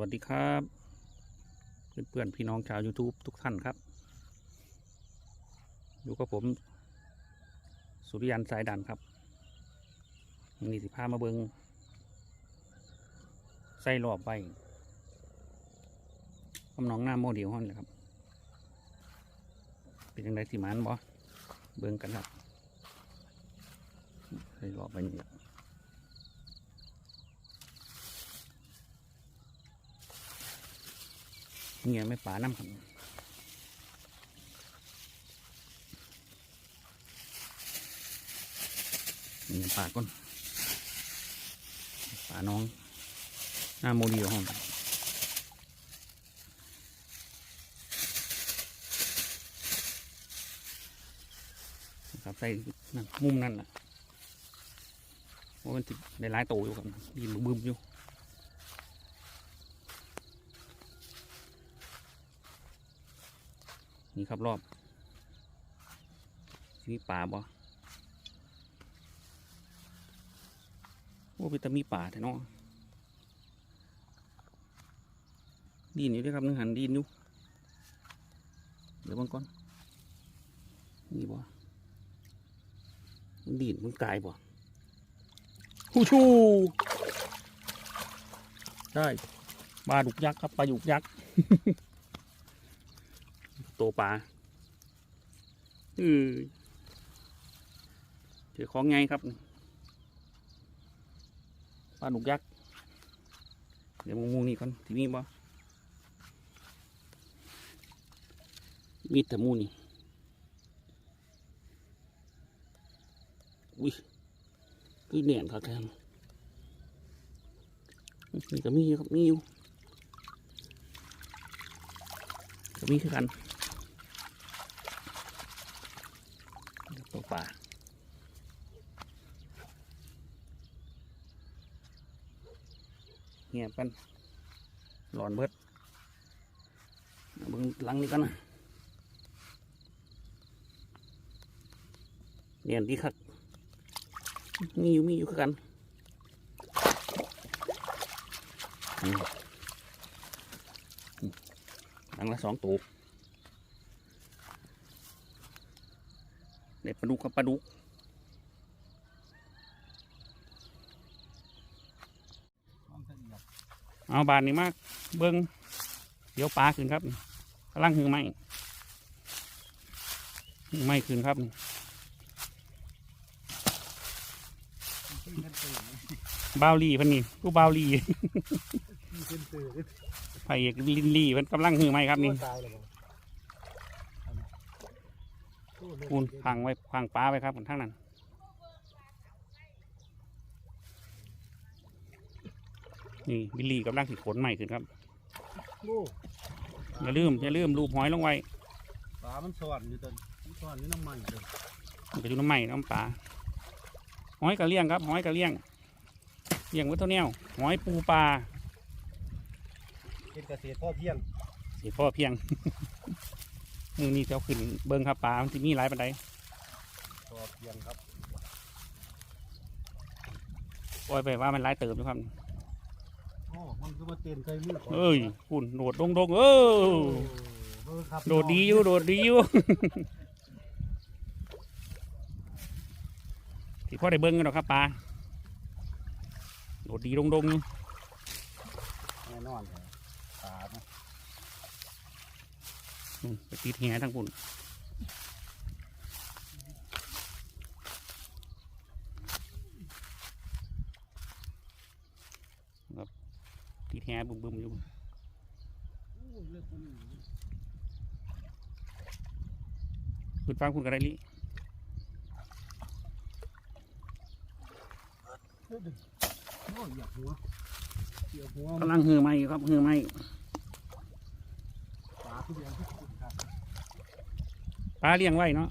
วัสดีครับ เพื่อนๆพี่น้องชาว YouTube ทุกท่านครับ อยู่กับผม สุริยันสายดันครับนนี้สิพามาเบิงใส่รอบไปกำนองหน้าโมเดลห้อนเลยครับ เป็นยังไงสิมันบ่เบิงกันครับใส่รอบไปนี่ล่ะ เงี้ยไม่ป่าน้ำครับเงียป่าก้นป่าน้อง หน้าโมดีห้องครับใส่นั่นมุมนั่นแหละว่ามันติดได้ายโตอยู่ครับยินบึ้มอยู่ นี่ครับรอบมีป่าบ่โอ้เป็นตะมีป่าแต่เนาะดินอยู่ด้วยครับนึงหันดินอยู่เดี๋ยวบางก่อนนี่บ่ดินมันกายบ่ฮู้ชูใช่ปลาดุกยักษ์ครับปลาดุกยักษ์ ตัวปลาเออเจอของไงครับปลาดุกยักษ์เดี๋ยวมุงนี่ก่อนที่นี่บ่มีแต่มูนี่อุ้ยอุ้ยแหน่นครับแทนนี่ก็มีครับมีอยู่ก็มีคือกัน ตัว ป่า เงียบกันหลอนเบิดเบิ่งหลังนี้กันนะเนียนดีคักมีอยู่มีอยู่กันหลังละสองตัว เด็ดปลาดุกกับปลาดุกเอาบานนี้มาก เบิ้งเดี๋ยวปลาขึ้นครับกำลังหือไหมหือไหมขึ้นครับบาวลีเพันนี่ผู้บาวลีไผ่เอกลินลีเพันกำลังหือไหมครับนี่ คูณพังไว้พังปลาไว้ครับทั้งนั้นนี่บิลลี่กำลังสิขนใหม่ขึ้นครับโอ้อย่าลืมอย่าลืมรูปหอยลงไว้ปลามันสอนอยู่ตอนมันสอนอยู่น้ำมันเลยมันไปดูน้ำใหม่น้ำปลาหอยกระเลี้ยงครับ หอยกระเลี้ยงเลี้ยงไว้เท่าแนวหอยปูปลาเป็นเกษตรพ่อเพียงสีพ่อเพียง มือนี้เจ้าขึ้นเบิ้งครับปลามันจะมีหลายปันไดพ่อเพียงครับปล่อยไปว่ามันหลายเติบอยู่ครับโอ้มันก็มาเต้นใครมือก่อนเอ้ยคุณโดดดงดงเออเออครับโดดดีอยู่โดดดีอยู่ ที่พ่อได้เบิ้งกันหรอกครับปลาโดดดีดงดงอยู่ แน่นอนเลยปลานะ นู่นไปตีแหทั้งปุ่นครับตีแหบึ้มบึมๆอยู่คุณฟังคุณกระไรลี่กำลังหือไม้อยู่ครับหือไม้ ปลาเลี้ยงไว้เนาะ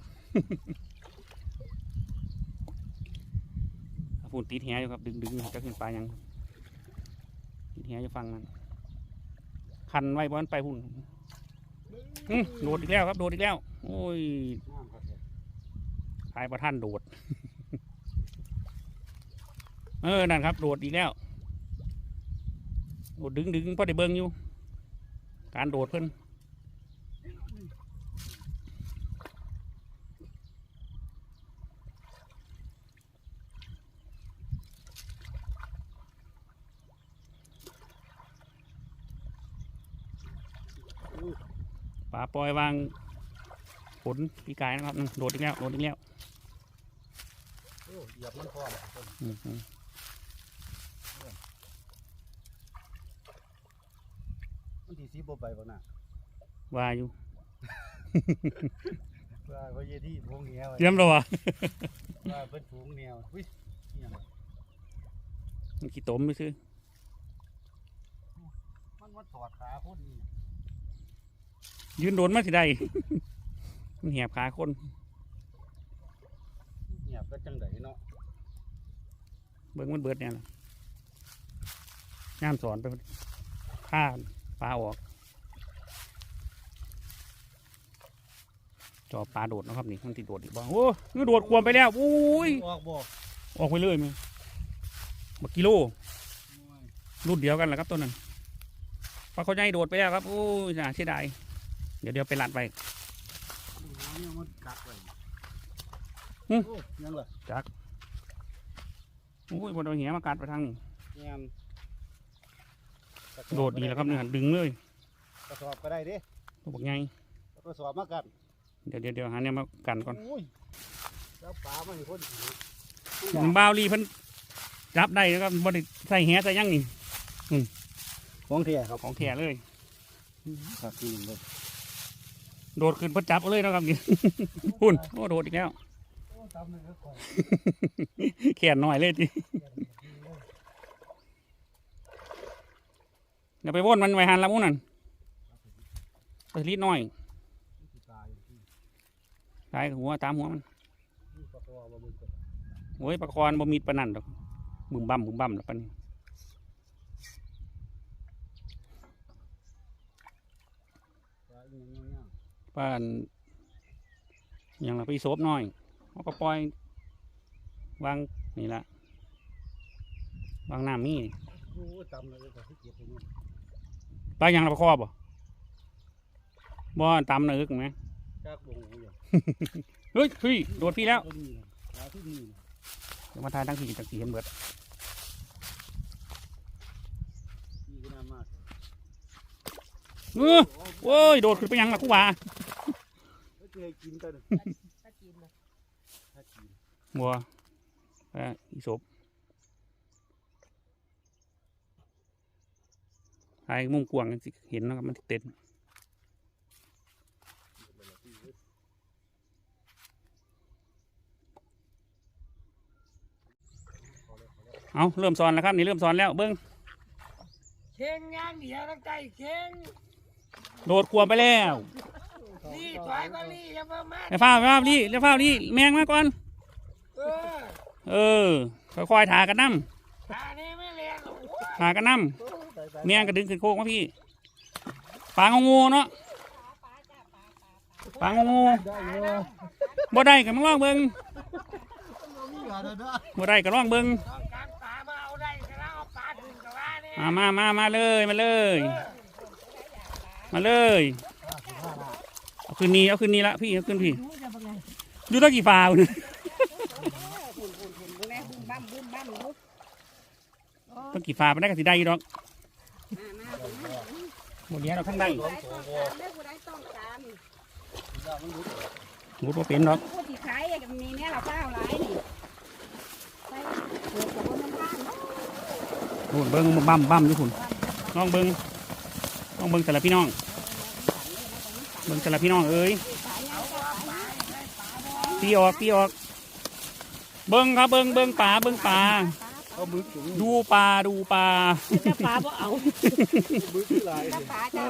ฝุ่นตีแหอยู่ครับ ดึงดึงจะขึ้นปลายังตีแหจะฟังมันคันไว้บอนไปหุ่นโดดอีกแล้วครับ โดดอีกแล้ว โอ้ยทายประท่านโดด เออ นั่นครับ โดดอีกแล้ว โดดดึงดึงพอได้เบิ่งอยู่ การโดดเพิ่น ปลาปล่อยวางผลปีกายนะครับนั่นโดดอีกแล้วโดดอีกแล้วโอ้เหยียบมันพอแล้วต้นอืมอืมมันที่สีบ่ไปบ่น่ะว่าอยู่ว่าว่าเยที่พวงเหียวเตรียมแล้ววะว่าเพิ่นฝูงแนวอุ้ยอิหยังมันขี้ตมไปซื้อมันมาถอดขาคนนี่ ยืนโดนมาสิได้มันเหียบขาคนเหียบก็จังไดเนาะเบิ่งมันเบิดเนี่ยล่ะงามสอนไปฆ่าปลาออกจอปลาโดดนะครับนี่มันติดโดดอีกบ้างโอ้ยโดดควมไปแล้วอุ้ยออกบ่ออกไปเลยมั้ยบักกิโลโอ้ยรุ่นเดียวกันแหละครับตัวนั้นปลาเขาใหญ่โดดไปแล้วครับโอ้ยน่าเสียดาย เดี๋ยวเดี๋ยวไปลัดไปหาเนี่ยมันกัดไว้หึโอ้ยยังล่ะโอ้ยบนเอาเหียมากัดไปทางนี้แม่นโดดดีแล้วครับเนี่ยดึงเลยกระสอบก็ได้เด้ตัวบักใหญ่กระสอบมากันเดี๋ยวเดี๋ยวเดี๋ยวหาเนี่ยมากันก่อนโอ้ยแล้วปลามันคนหิวผมบ้าวลีเพิ่นจับได้แล้วก็บไดใส่แหใส่หยังนี่ของแท้ครับของแท้เลยครับจริงเลย โดดขึ้นพิ่นจับเอาเลยนะครับนี่ หุ่นโอ้โดดอีกแล้วโอ้ตำเลยนแขนหน่อยเลยทีเดี๋ยวไปว่นมันไว้หันละมุนนั่นไปรีดหน่อยตายหัวตามหัวมันโอ้ยปลาคอนบ่มีปนั่นดอกบึมบั่มบึมบั่มแล้วปานนี้ ปลาอีหยัง เงี้ยปลาอันหยังละไปโซบหน่อยเขาก็ปล่อยวางนี่ละวางน้ำมีโอ้ยตำเลยก็ที่เก็บไปนู่นปลาหยังละปลาคอบ่บ่ตำนะอึกไหมจากบ่หูอย่างเฮ้ยพี่โดดพี่แล้วก็มีนะปลาที่มีนะเดี๋ยวมาทายทั้งสี่จากสี่เห็นเบิดมีก็น่ามากเออโอ้ยโดดขึ้นไปหยังละกูว่าก็ เคยกินกันถ้ากินนะถ้ากินบัวปลาอีศบทายมุมกว้างกันสิเห็นนะครับมันเต็นเอาเริ่มสอนแล้วครับนี่เริ่มสอนแล้วเบิ้งเข่งงานเดียวตั้งใจเข่งโดดควมไปแล้ว นี่ถอยก็นี่อย่ามามาเดี๋ยวฟ้าวเดี๋ยวฟ้าวนี่เดี๋ยวฟ้าวนี่แมงมาก่อน เออเออ ค่อยๆถากันน้ตานี่ไม่เลี้ยงหรอกำถากันน้ำแมงก็ดึงขึ้นโคกมาพี่ปลางงูเนาะปลางงูได้เยอะบ่ได้ก็มาลองเบิ่งมีหลายเด้อบ่ได้ก็ลองเบิ่งต้องการปลามาเอาได้ก็แล้วเอาปลาถึงกับว่าเนี่ยมามามามาเลยมาเลย มาเลย เอาคืนนี้เอาคืนนี้ละพี่เอาคืนพี่ดูตั้งกี่ฟาวเนี่ยบุญบุญบุญบุญแม่บุญบ้ามบุญบ้ามลูกตั้งกี่ฟาไปได้ก็สิได้ยู่ดอกมามาบุญมาหมดเนี้ยเราข้างใต้บุญได้ต้องการเด้อบุญได้ต้องการหมดว่าเป็นดอกที่ขายมีเนี่ยเราเจ้าหลายนี่ใส่เกิดจากบนน้ำบ้านเนาะนู่นเบิ่งบั่มบั่มอยู่คุณลองเบิ่งลองเบิ่งแต่ละพี่น้อง เบิ่งแต่ละพี่น้องเอ้ยขายยังก็ขายตีออกตีออก เบิ้งครับเบิ้งเบิ้งป่าเบิ้งป่าเอามือจุ่มดูป่าดูป่าจะปลาบ่เอามือที่หลายจะปลาจะ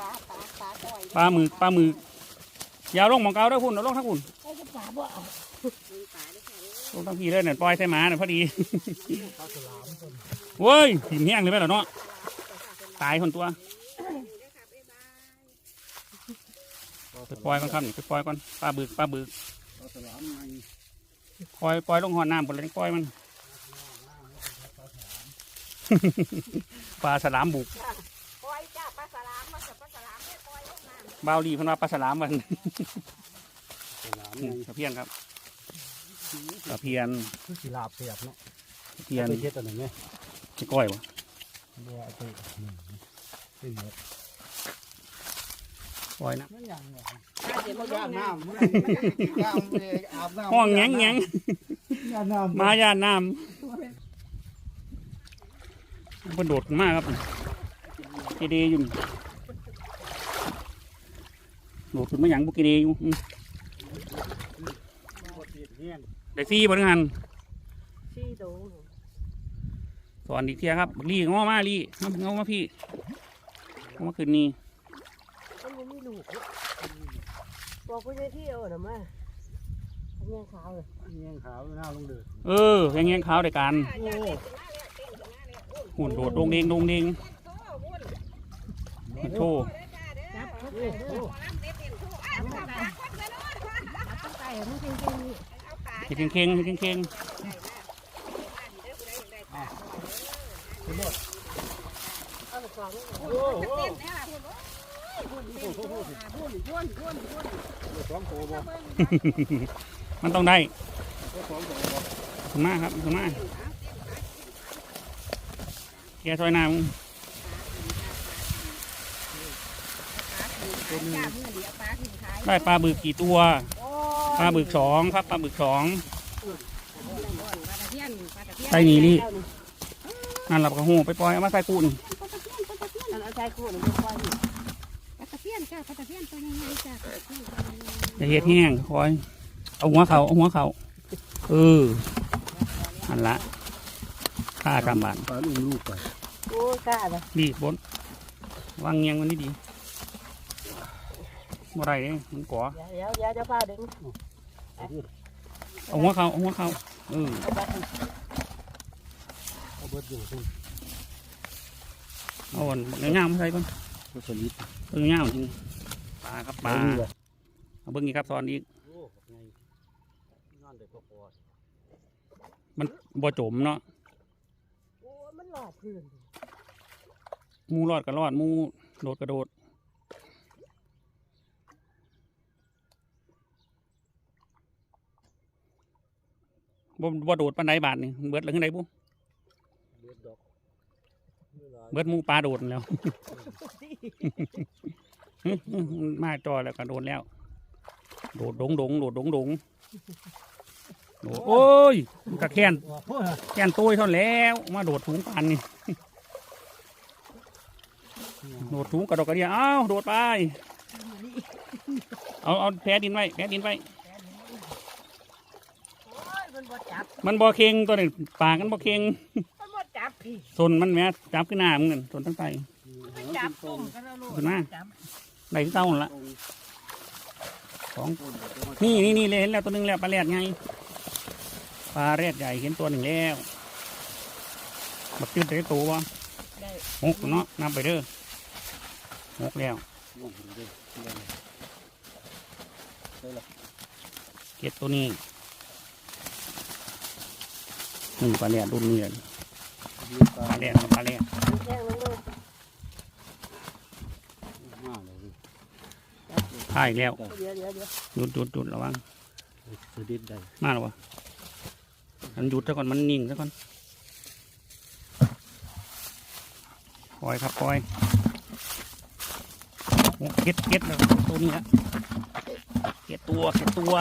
ปลาปลาปลาปลาต่อยปลาหมึกปลาหมึกอยาวลงหมองเกาเด้อคุณเอาลงทั้งคุณไอ้จะปลาบ่เอาปลาได้แค่นี้ลงทั้งพี่เลยเนี่ยปล่อยใส่หมาเนี่ยพอดีเว้ยหิมแห้งเลยไหมล่ะเนาะตายคนตัว ไปปล่อยก่อนครับนี่ไปปล่อยก่อนปลาบึกปลาบึกปล่อยปล่อยลงหอน้ำบนเลยปล่อยมันปลาสลามบุกปล่อยจ้าปลาสลามมาปลาสลามไม่ปล่อยลงน้ำบาวลีเพันว่าปลาสลามมันสนามอืไงมตะเพียนครับตะเพียนคือสีลาบเสียบเนาะตะเพียนเช็ดตัวหนึ่งไหมจะก้อยวะบัวไปนี่เป็นหม ดก้อยนะมันยังไงปลาเดี๋ยวมันลย่างน้น้ำมันย่างเลยอาบน้ำห้องแงงแงงย่างน้ำมาย่านน้ำมันโดดขึ้นมากครับเกเดอยู่นี่โดดขึ้นมาอย่างบุกเกเดอยู่อืมเนี่ยได้ฟรีบริงานำชี้โดงสอนอีกเทียครับบักลี่ง้อมาลี่มาง้อมาพี่ง้อมาคืนนี้ มันยังไม่ลูกบอกกูจะเที่ยวนะมาอันนี้ขาวเลยเงี้ยขาวหน้าลงเดือดเออแยังแงงขาวได้การโอ้หุ่นโดดโดงเดงโดงเดงมันโชว์จับเขาไปด้วยจับเขาไปจับเขาไปมันจริงจริงเห็ดเข่งๆเห็ดเข่งเอาไปกองโหโอ้สองโตบ่ ๆ มันต้องได้สองโตบ่ขึ้นมาครับขึ้นมาแกซอยน้ำจับเงินเดี๋ยวปลาถึงได้ปลาบึกกี่ตัวปลาบึกสองครับปลาบึกสองใส่นี่นี่นั่นหลับกระหูไปปล่อยเอามาใส่กูนี่นั่นเอาใจคู่นี่เป็นปลาปลาตะเพียน จ้าปลาตะเพียนตัวยังไงจ้าจะเห็ดแห้งคอย เอาหัวเขาเอาหัวเขาเอออันละค่ากำบานปลาลูกลูกไปโอ้กล้าเลยดีบนวางเงียงมันนี่ดีบ่ได้เด้มันก่อเดี๋ยวเดี๋ยวจะพาดึงเอาหัวเขาเอาหัวเขาเออเอาเบิดอยู่ซึ่งเอาอันบักง่ายๆมาใส่ก่อนก็สลิดเบิ่งง่ายจริงปลาครับปลานี่แหละเอาเบิ่งอีกครับตอนอีกโอ้ไงนอนได้พอพอมันบ่จมเนาะโอ้มันหลอดพื้นหมูรอดก็รอดหมูโดดก็โดดบ่บ่โดดปานใดบาทนี่เบิดแล้วขึ้นไดบุเบิดดอกเบิดหมูปลาโดดแล้ว มาจอแล้วก็โดดแล้ว โดดดงดงโดดดงดงโดดโอ้ยมันกระแค้นโอ้ยแค้นตัวเท่าแล้ว มาโดดถุงปานนี่โดดถุงกระดกกระเดียอ้าวโดดไป เอาเอาแพ้ดินไว้แพ้ดินไว้โอ้ยมันบ่จับมันบ่เค็งตัวนี้ปากมันบ่เค็งมันบ่จับพี่สนมันแหม่จับขึ้นหน้ามึงนั่นสนทั้งไตมันจับตุ่มกันแล้วลูกขึ้นมาจับ ไหนเต้าละสองนี่นี่นี่เลยเห็นแล้วตัวหนึงแล้วปลาแรดไงปลาแรดใหญ่เห็นตัวหนึ่งแล้วบักจืดได้ตัววะหกเนาะนับไปเด้อหกแล้วเก็ดตัวนี้นี่ปลาแรดรุ่นนี้เลยปลาแรดปลาแรด มันแจ้งลงเลยถ่ายแล้วเดี๋ยวเดี๋ยวเดี๋ยวหยุดหยุดหยุดระวังสลิดได้มาแล้ววะมันหยุดซะก่อนมันนิ่งซะก่อนปล่อยครับปล่อยโอ้เก็ดเก็ดแล้วตัวนี้ละเก็ดตัวเก็ดตัว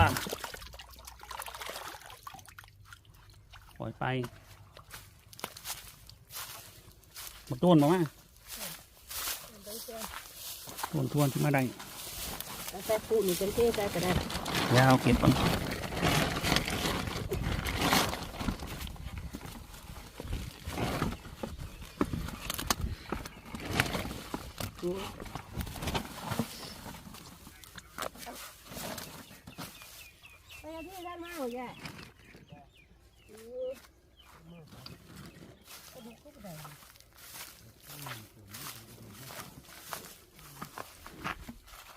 ปล่อยไปบักโดนบอกว่าทวนทวนขึ้นมาได้เอา ใส่ปูนี่เป็นเท่ใส่ก็ได้ยาวเก็บก่อน ไปเอาที่ด้านมาเอาแย่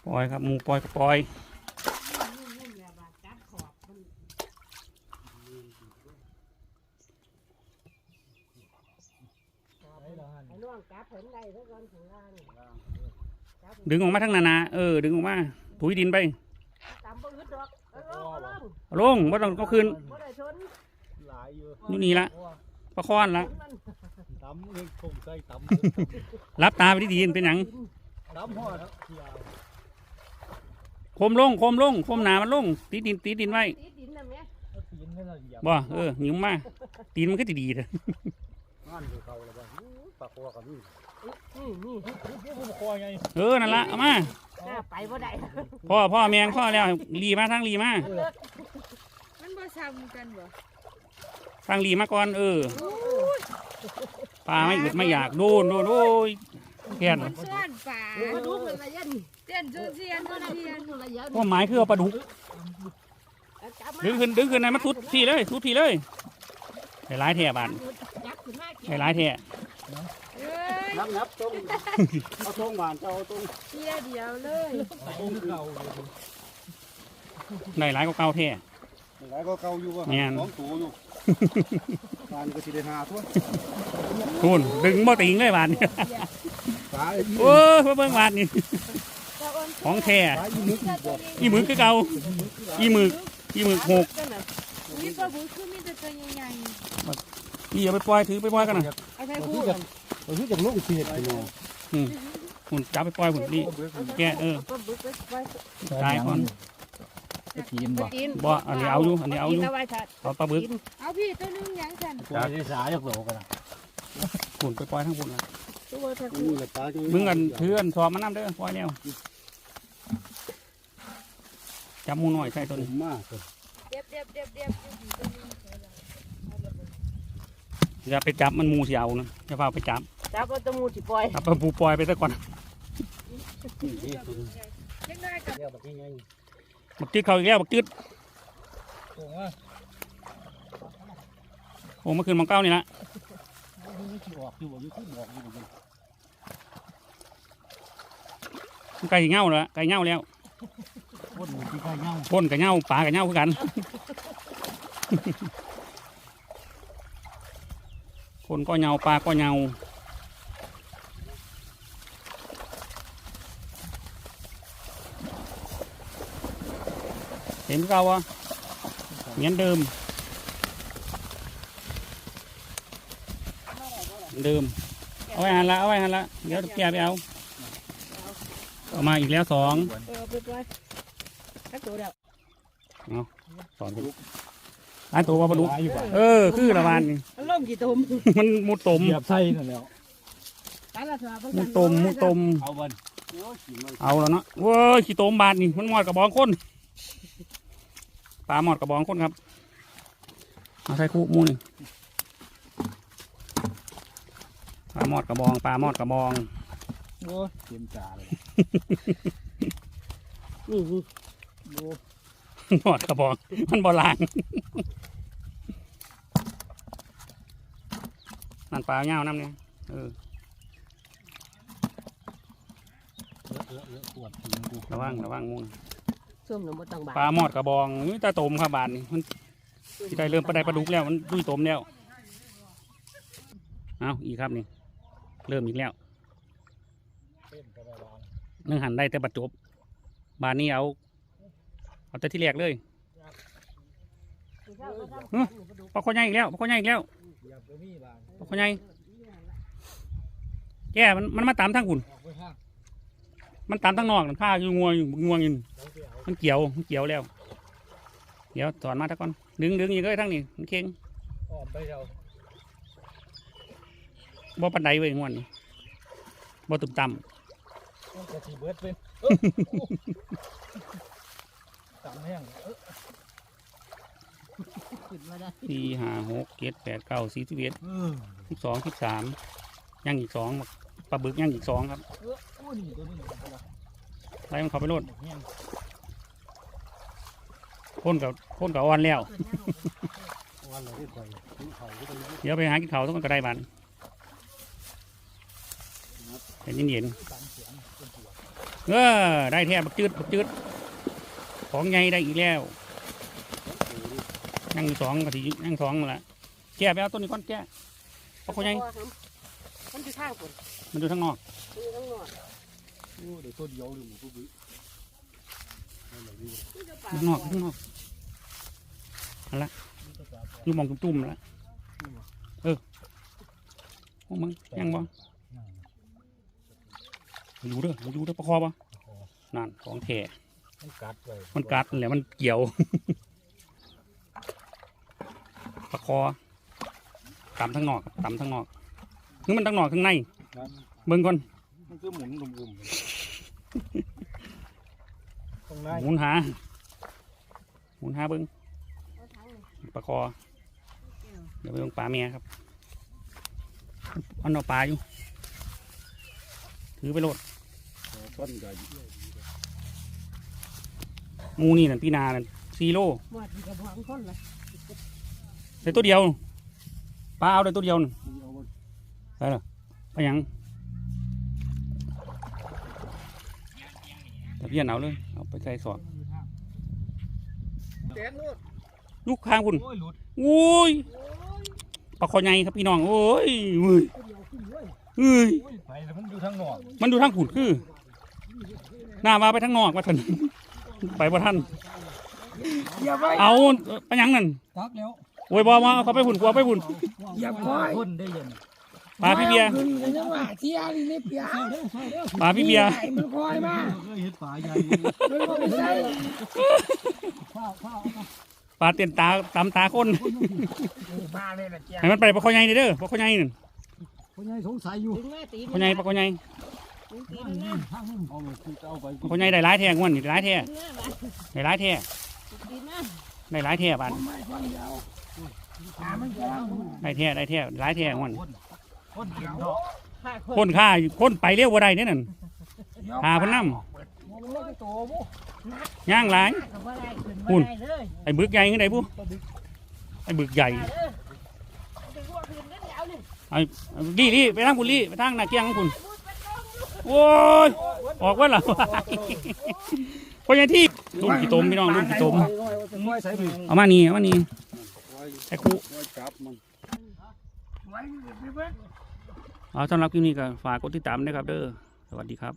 ปล่อยครับหมูปล่อยก็ปล่อยจับขอบมันเดึงออกมาทั้งนานาเออ ดึงออกมาถุยดินไปตามบ่อึดดอกเอาลงเอาลงเอาลงบ่ต้องก็คืนบ่ได้ชนหลายอยู่อยู่นี่ละประคอนละมันตำเองคงใส่ตรับตาไปดีๆเป็นหยังำตำหอดเที่ยว โคมลงโคมลงโคมหนามันลงตีดินตีดินไว้ตีดินน่ะแม่เอาตีนให้เราเหยียบบ่เออหยิงมาตีนมันก็จะดีเลยงานอยู่เขาแล้วบ่ปากคอกับนี่นี่นี่ผู้คอไงเออนั่นละเอามาหน้าไปบ่ได้พ่อพ่อแมงพ่อแล้วรีมาทางรีมามันบ่ซ้ำกันบ่ทางรีมาก่อนเออปลาไม่อึดไม่อยากโดนโดนโอ้ย แก่นมันส่วนป่ามาดูมันละยันเตียนจุนเซียนจุนเซียนมันละยันพ่อหมายคือเอาปลาดุกจับมาดึงขึ้นดึงขึ้นในมันทุดพี่เลยทุดพี่เลยได้หลายแท่บานจับขึ้นมาได้หลายแท่เอ้ยนับนับตรงเอาตรงหวานเจ้าเอาตรงเทียเดียวเลยตรงเก่าได้หลายก็เก่าแท่หลายก็เก่าอยู่ว่าแม่นสองตัวอยู่บานก็สิได้หาทั่วทุนดึงบ่ติงเลยบานนี่ สายอีโอ้ยเบิ่งบานนี่เจ้าอ้นของแท้สายอีมึกบอกอีหมึกคือเก่าอีหมึกอีหมึกหกมีปลาบุคือมีแต่ตัวใหญ่พี่อย่าไปปล่อยถือไปปล่อยกันนะๆเอาใส่เราคู่ที่จะเราที่จะลงเสียดไปเนาะหุ่นจับไปปล่อยหุ่นนี่แกเออก็บึกไปตายก่อนทีนไปบ่กินบ่อันนี้เอาอยู่อันนี้เอาอยู่ไว้ถัดเอาปลาบึกเอาพี่ตัวนึงหยังกันปล่อยได้สายจากโหลกันนะหุ่นไปปล่อยทั้งหุ่นละตัวถัด นี่แหละปลาจังมึงกันเพื่อนสอบมันน้ำเด้อปล่อยแล้วจับหมูหน่อยใช่ตัวผนี้มมากเด็บเด็บเด็บเด็บตัวนึงอย่าไปจับมันหมูเสียวนะอย่าพาไปจับจับเอาตะมูสิปล่อยจับปลาปูปล่อยไปซะก่อนนี่ตัวนี้ยังได้กับเรียกแบบนี้ไงบักจืดเขาอีกแล้วบักจืดโอ้ว่าโอ้เมื่อคืนมังเก้านี่ละ นี่ที่ออกอยู่บ่อยู่ที่บอกอยู่เหมือนกันมันไก่เง่าแล้วไก่เง่าแล้วพ่นที่ใกล้เงาพ่นกับเง่าปลากับเง่าคือกันคนก็เง่าปลาก็เง่าเห็นเขาวะเหมือนเดิม เดิม เอาไว้หันละเอาไว้หันละเดี๋ยวแกไปเอาเอามาอีกแล้วสองเออไปปล่อยถ้าตัวเดียวสอนไปลูกหลายตัวว่าปลาดุกหลายอยู่บ่เออ คือละวานนี่มันล่มกี่ตุ่มมันมุดตมเหยียบไส้นั่นแล้วตาละสามุดตมมุดตมเอาบันโอ้ยขี่มันเอาแล้วเนาะเว้ยขี้ตมบาดนี่มันหมอดกระบองคนปลาหมอดกระบองคนครับเอาใส่คู่หมูนี่ปลาหมอดกระบอง ปลาหมอดกระบองโอ้ยเต็มตาเลยนี่นี่โอ้หมอดกระบอง มันบอลางนั่นปลาเงาน้ำเนี่ยเออเออเออเออปวดถึงกูระวังระวังหมูนส้มหนูบ่ต้องบาดปลาหมอดกระบองนี่ตาตมครับบาดนี่มันที่ได้เริ่มปลาได้ปลาดุกแล้วมันดุยตมแล้วเอาอีกครับนี่ เริ่มอีกแล้วเต้นกระบาลนึ่งหันได้แต่บัดจบบานนี้เอา เอาแต่ที่แรกเลยปลาข้อใหญ่อีกแล้วปลาข้อใหญ่อีกแล้วเหยียบไปมีบานปลาข้อใหญ่แกมันมันมาตามทั้งหุ่นออกไปห้างมันตามทั้งนอกมันผ้าอยู่งัวอยู่งัวอยู่เราไปเอามันเกี่ยวมันเกี่ยวแล้ว เดี๋ยวถอนมาตะก่อนดึงดึงอีกเลยทั้งนี้มันเข่งอ้อมไปเรา บ่ปันไดเว้ยงวนนี่บ่ตุ่มต่ต้องกระสีเบิดเป็นเอ้อโอ้ต่ำแห้งเอ้อขึ้นมาได้ำสี่ห้าหกเจ็ดแปดเก้าสี่สิบเอ็ดเออสิบสองสิบสามย่างอีกสองปลาบึกย่างอีกสองครับเออโอ้นี่ตัวนี้มันอะไรไล่มันเข้าไปโลดแห้งพ่นกับพ่นกับอ่อนแล้ววันเราได้ไปถึงเขาก็ต้องเดี๋ยวไปหากินเขาวต้องกระไดบัน เป็นเย็นเสียงเป็นเออได้แท้บักจืดบักจืดของใหญ่ได้อีกแล้วย่งสองกะทิย่งสองนั่นแหละแก้ไปเอาต้นนี้ก่อนแก้เพราะเขาใหญ่มันจะข้างคนมันอยู่ข้างนอกมันอยู่ข้างนองอดโอ้เดี๋ยวตัวเดียวเลยหมูตัวบึ้งข้างนอกข้างนอกเอาละอยู่มองจุ่มๆแล้วเออพวกมึงยังบ่ อยู่เด้ออยู่เด้อประคอบ่นั่นของแท้มันกัดไปมันกัดนั่นแหละมันเกี่ยว ประคอตำทั้งนอกตำทั้งนอกคือมันทั้งนอกข้างในนั่นเบิ่งก่อนมันคือหมุนลุ่มๆตรงไหนหมุนหาหมุนหาเบิ่งเอาทั้งเลยประคอเดี๋ยวไปเบิ่งปลาเมียครับอันเอาปลาอยู่ ถือไปโหลดต้นใหญ่หมูนี่นั่นพี่นานั่นซีโร่หมดกับหวังคนละได้ตัวเดียวปลาเอาได้ตัวเดียวนั่นเอาไว้ไปหยังแต่พี่เอาเลยเอาไปใส่สอดแกนนู่นลูกค้างคุณโอ้ยหลุดโอ้ยปลาคอใหญ่ครับพี่น้องโอ้ย เว้ยเอ้ยโอ้ยไปแล้วมันอยู่ทางนอกมันดูทางขุนคือ หน้ามาไปทางนอกว่าท่านไปบ่ท่าน อย่าไปเอาไปหยังนั่นตักแล้วโอ้ยบอมาเอาเขาไปหุ่นกลัวไปหุ่นอย่าคอยคนได้ยินปลาพี่เบียร์ขึ้นกันยังว่าเที่ยนี่นี่เปียปลาพี่เบียร์ไอ้มันคอยมาเคยเห็นป่าใหญ่มันก็ไม่ใช่ปลาเตียนตาตามตาคนมาเลยนะเจ้าให้มันไปปลาคอใหญ่นี่เด้อปลาคอใหญ่นั่น คนใหญ่สงสัยอยู่ดึงหน้าตีปลาคอใหญ่ปลาคอใหญ่ดึงตีดึงหน้าเอาไปคือเอาไปปลาคอใหญ่ได้หลายแท่งวันนี่ได้หลายแท่ดึงหน้ามาได้หลายแท่ตีหน้าได้หลายแท่บาดไม่คนเดียวหามันกำลังได้แท่ได้แท่หลายแท่วันคนเดียวเนาะห้าคคนนฆ่าคนไปเร็วบ่ได้เนี่ยนั่นหาเพิ่นนำมันว่าจะโตบุย่างหลาย กับว่าได้ขึ้นหุ่มานได้เลยไอ้บึกใหญ่ขึ้นไดบุไอ้บึกใหญ่เด้อไปว่าขึ้นนั่น แล้วนี่ลี่ลี่ไปทางคุณลี่ไปทางหน้าเกียงของคุณโอ้ยออกว่าล่ะพยังที่รุ่นกี่ตมพี่น้องรุ่นกี่ตมเอามานี่เอามานี่ไอ้คู่เอาสำหรับคลิปนี้ก็ฝากกดติดตามด้วยครับเด้อสวัสดีครับ